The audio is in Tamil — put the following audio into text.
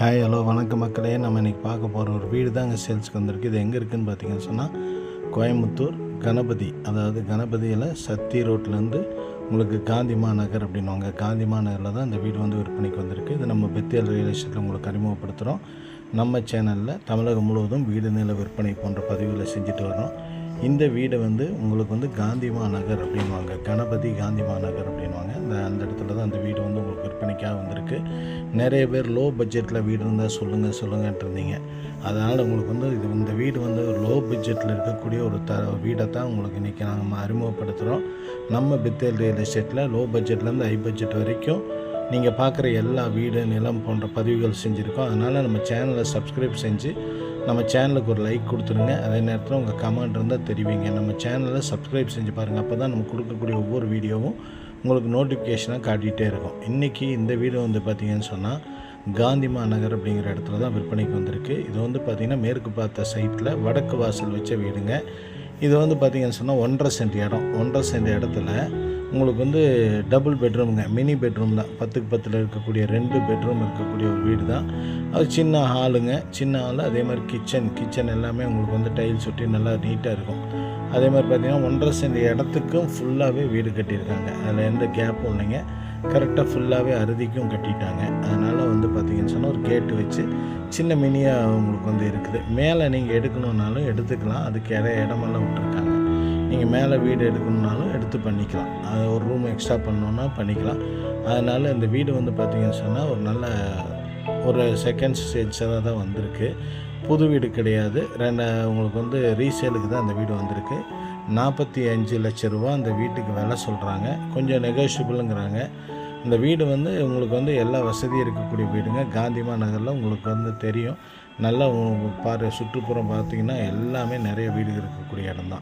ஹாய் ஹலோ வணக்கம் மக்களே. நம்ம இன்றைக்கி பார்க்க போகிற ஒரு வீடு தான் அங்கே சேல்ஸ்க்கு வந்திருக்கு. இது எங்கே இருக்குதுன்னு பார்த்தீங்கன்னு சொன்னால் கோயம்புத்தூர் கணபதி. அதாவது கணபதியில் சத்தி ரோட்லேருந்து உங்களுக்கு காந்தி மாநகர் அப்படின்வாங்க காந்தி மாநகரில் தான் இந்த வீடு வந்து விற்பனைக்கு வந்திருக்கு. இது நம்ம பெத்தியல் ரியல் எஸ்டேட்டில் உங்களுக்கு அறிமுகப்படுத்துகிறோம் நம்ம சேனலில் தமிழகம் முழுவதும் வீடு நில விற்பனை போன்ற பதிவுகளை செஞ்சுட்டு வரோம் இந்த வீடு வந்து உங்களுக்கு வந்து காந்திமா நகர் அப்படின்வாங்க கணபதி காந்தி மாநகர் அப்படின்வாங்க இந்த அந்த இடத்துல தான் அந்த வீடு வந்து உங்களுக்கு விற்பனைக்காக வந்திருக்கு. நிறைய பேர் லோ பட்ஜெட்டில் வீடு இருந்தால் சொல்லுங்கள் சொல்லுங்கன்ட்டு இருந்தீங்க. அதனால் உங்களுக்கு வந்து இது இந்த வீடு வந்து லோ பட்ஜெட்டில் இருக்கக்கூடிய ஒரு த வீடை தான் உங்களுக்கு இன்றைக்கி நாங்கள் அறிமுகப்படுத்துகிறோம் நம்ம பித்தேல் ரியல் எஸ்டேட்டில் லோ பட்ஜெட்லேருந்து ஹை பட்ஜெட் வரைக்கும் நீங்கள் பார்க்குற எல்லா வீடு நிலம் போன்ற பதிவுகள் செஞ்சுருக்கோம். அதனால் நம்ம சேனலை சப்ஸ்கிரைப் செஞ்சு நம்ம சேனலுக்கு ஒரு லைக் கொடுத்துருங்க அதே நேரத்தில் உங்கள் கமெண்ட் இருந்தால் தெரிவிங்க. நம்ம சேனலை சப்ஸ்கிரைப் செஞ்சு பாருங்கள் அப்போ தான் நம்ம கொடுக்கக்கூடிய ஒவ்வொரு வீடியோவும் உங்களுக்கு நோட்டிஃபிகேஷனாக காட்டிகிட்டே இருக்கும். இன்றைக்கி இந்த வீடு வந்து பார்த்திங்கன்னு சொன்னால் காந்தி மாநகர் அப்படிங்கிற இடத்துல தான் விற்பனைக்கு வந்திருக்கு. இது வந்து பார்த்திங்கன்னா மேற்கு பார்த்த சைட்டில் வடக்கு வாசல் வச்ச வீடுங்க. இது வந்து பார்த்திங்கன்னு சொன்னால் ஒன்றரை சென்ட் இடம். ஒன்றரை சென்ட் இடத்துல உங்களுக்கு வந்து டபுள் பெட்ரூமுங்க மினி பெட்ரூம் தான். பத்துக்கு பத்தில் இருக்கக்கூடிய ரெண்டு பெட்ரூம் இருக்கக்கூடிய ஒரு வீடு தான். அது சின்ன ஹாலுங்க சின்ன ஹால் அதே மாதிரி கிச்சன் கிச்சன் எல்லாமே உங்களுக்கு வந்து டைல்ஸ் ஒட்டி நல்லா நீட்டாக இருக்கும். அதே மாதிரி பார்த்திங்கன்னா ஒன்றரை சென்ட் இடத்துக்கும் ஃபுல்லாகவே வீடு கட்டியிருக்காங்க. அதில் எந்த கேப்பும் இல்லைங்க. கரெக்டாக ஃபுல்லாகவே அறுதிக்கும் கட்டிட்டாங்க. அதனால் வந்து பார்த்திங்கன்னு சொன்னால் ஒரு கேட்டு வச்சு சின்ன மினியாக உங்களுக்கு வந்து இருக்குது. மேலே நீங்கள் எடுக்கணுன்னாலும் எடுத்துக்கலாம். அதுக்கு இட இடமெல்லாம் விட்டுருக்காங்க. நீங்கள் மேலே வீடு எடுக்கணுன்னாலும் எடுத்து பண்ணிக்கலாம். அது ஒரு ரூம் எக்ஸ்ட்ரா பண்ணோன்னா பண்ணிக்கலாம். அதனால் இந்த வீடு வந்து பார்த்திங்கன்னு சொன்னால் ஒரு நல்ல ஒரு செகண்ட் ஸ்டேஜாக தான் வந்திருக்கு. புது வீடு கிடையாது. ரெண்டு உங்களுக்கு வந்து ரீசேலுக்கு தான் அந்த வீடு வந்திருக்கு. நாற்பத்தி அஞ்சு லட்ச ரூபா அந்த வீட்டுக்கு விலை சொல்கிறாங்க கொஞ்சம் நெகோஷியபிளுங்கிறாங்க இந்த வீடு வந்து உங்களுக்கு வந்து எல்லா வசதியும் இருக்கக்கூடிய வீடுங்க. காந்திமா நகரில் உங்களுக்கு வந்து தெரியும். நல்லா பாரு சுற்றுப்புறம் பார்த்தீங்கன்னா எல்லாமே நிறைய வீடு இருக்கக்கூடிய இடம் தான்